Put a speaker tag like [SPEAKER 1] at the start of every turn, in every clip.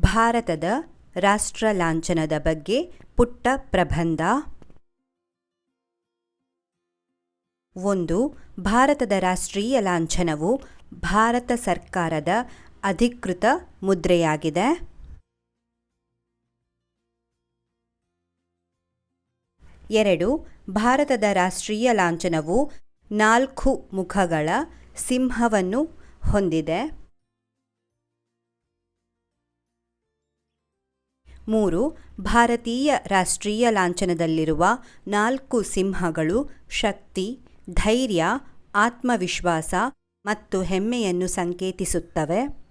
[SPEAKER 1] ಭಾರತದ ರಾಷ್ಟ್ರ ಲಾಂಛನದ ಬಗ್ಗೆ ಪುಟ್ಟ ಪ್ರಬಂಧ. ಒಂದು, ಭಾರತದ ರಾಷ್ಟ್ರೀಯ ಲಾಂಛನವು ಭಾರತ ಸರ್ಕಾರದ ಅಧಿಕೃತ ಮುದ್ರೆಯಾಗಿದೆ. ಎರಡು, ಭಾರತದ ರಾಷ್ಟ್ರೀಯ ಲಾಂಛನವು ನಾಲ್ಕು ಮುಖಗಳ ಸಿಂಹವನ್ನು ಹೊಂದಿದೆ. ಮೂರು ಭಾರತೀಯ ರಾಷ್ಟ್ರೀಯ ಲಾಂಛನದಲ್ಲಿರುವ ನಾಲ್ಕು ಸಿಂಹಗಳು ಶಕ್ತಿ, ಧೈರ್ಯ, ಆತ್ಮವಿಶ್ವಾಸ ಮತ್ತು ಹೆಮ್ಮೆಯನ್ನು ಸಂಕೇತಿಸುತ್ತವೆ.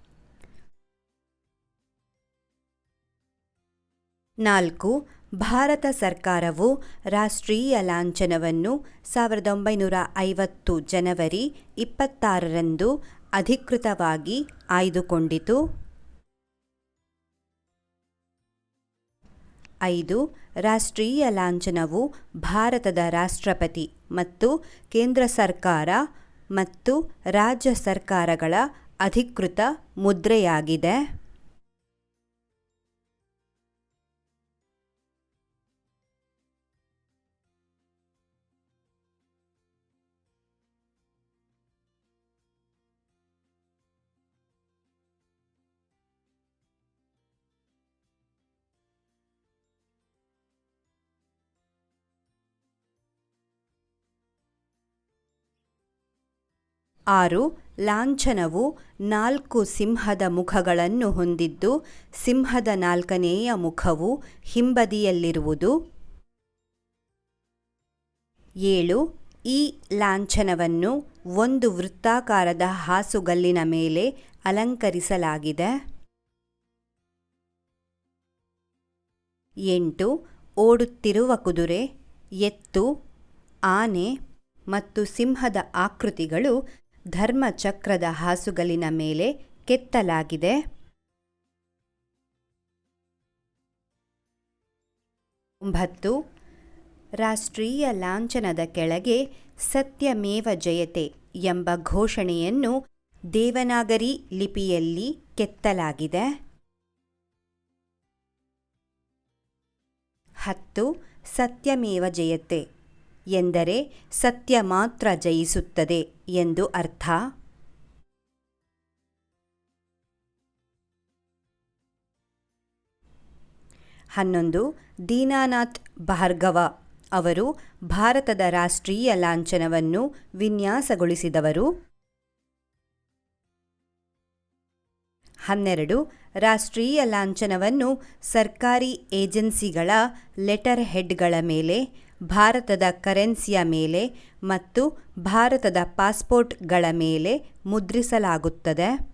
[SPEAKER 1] ನಾಲ್ಕು, ಭಾರತ ಸರ್ಕಾರವು ರಾಷ್ಟ್ರೀಯ ಲಾಂಛನವನ್ನು ಸಾವಿರದ ಒಂಬೈನೂರ ಐವತ್ತು ಜನವರಿ ಇಪ್ಪತ್ತಾರರಂದು ಅಧಿಕೃತವಾಗಿ ಆಯ್ದುಕೊಂಡಿತು. ಐದು ರಾಷ್ಟ್ರೀಯ ಲಾಂಛನವು ಭಾರತದ ರಾಷ್ಟ್ರಪತಿ ಮತ್ತು ಕೇಂದ್ರ ಸರ್ಕಾರ ಮತ್ತು ರಾಜ್ಯ ಸರ್ಕಾರಗಳ ಅಧಿಕೃತ ಮುದ್ರೆಯಾಗಿದೆ. ಆರು ಲಾಂಛನವು ನಾಲ್ಕು ಸಿಂಹದ ಮುಖಗಳನ್ನು ಹೊಂದಿದ್ದು, ಸಿಂಹದ ನಾಲ್ಕನೆಯ ಮುಖವು ಹಿಂಬದಿಯಲ್ಲಿರುವುದು. ಏಳು ಈ ಲಾಂಛನವನ್ನು ಒಂದು ವೃತ್ತಾಕಾರದ ಹಾಸುಗಲ್ಲಿನ ಮೇಲೆ ಅಲಂಕರಿಸಲಾಗಿದೆ. ಎಂಟು ಓಡುತ್ತಿರುವ ಕುದುರೆ, ಎತ್ತು, ಆನೆ ಮತ್ತು ಸಿಂಹದ ಆಕೃತಿಗಳು ಧರ್ಮಚಕ್ರದ ಹಾಸುಗಲಿನ ಮೇಲೆ ಕೆತ್ತಲಾಗಿದೆ. ಒಂಬತ್ತು, ರಾಷ್ಟ್ರೀಯ ಲಾಂಛನದ ಕೆಳಗೆ ಸತ್ಯಮೇವ ಜಯತೆ ಎಂಬ ಘೋಷಣೆಯನ್ನು ದೇವನಾಗರಿ ಲಿಪಿಯಲ್ಲಿ ಕೆತ್ತಲಾಗಿದೆ. ಹತ್ತು, ಸತ್ಯಮೇವ ಜಯತೆ ಎಂದರೆ ಸತ್ಯ ಮಾತ್ರ ಜಯಿಸುತ್ತದೆ. ಎಂದು ಅರ್ಥ? ಹನ್ನೊಂದು, ದೀನಾನಾಥ್ ಭಾರ್ಗವ ಅವರು ಭಾರತದ ರಾಷ್ಟ್ರೀಯ ಲಾಂಛನವನ್ನು ವಿನ್ಯಾಸಗೊಳಿಸಿದವರು. ಹನ್ನೆರಡು, ರಾಷ್ಟ್ರೀಯ ಲಾಂಛನವನ್ನು ಸರ್ಕಾರಿ ಏಜೆನ್ಸಿಗಳ ಲೆಟರ್ ಹೆಡ್ಗಳ ಮೇಲೆ ಭಾರತದ ಕರೆನ್ಸಿಯ ಮೇಲೆ ಮತ್ತು ಭಾರತದ ಪಾಸ್ಪೋರ್ಟ್ಗಳ ಮೇಲೆ ಮುದ್ರಿಸಲಾಗುತ್ತದೆ.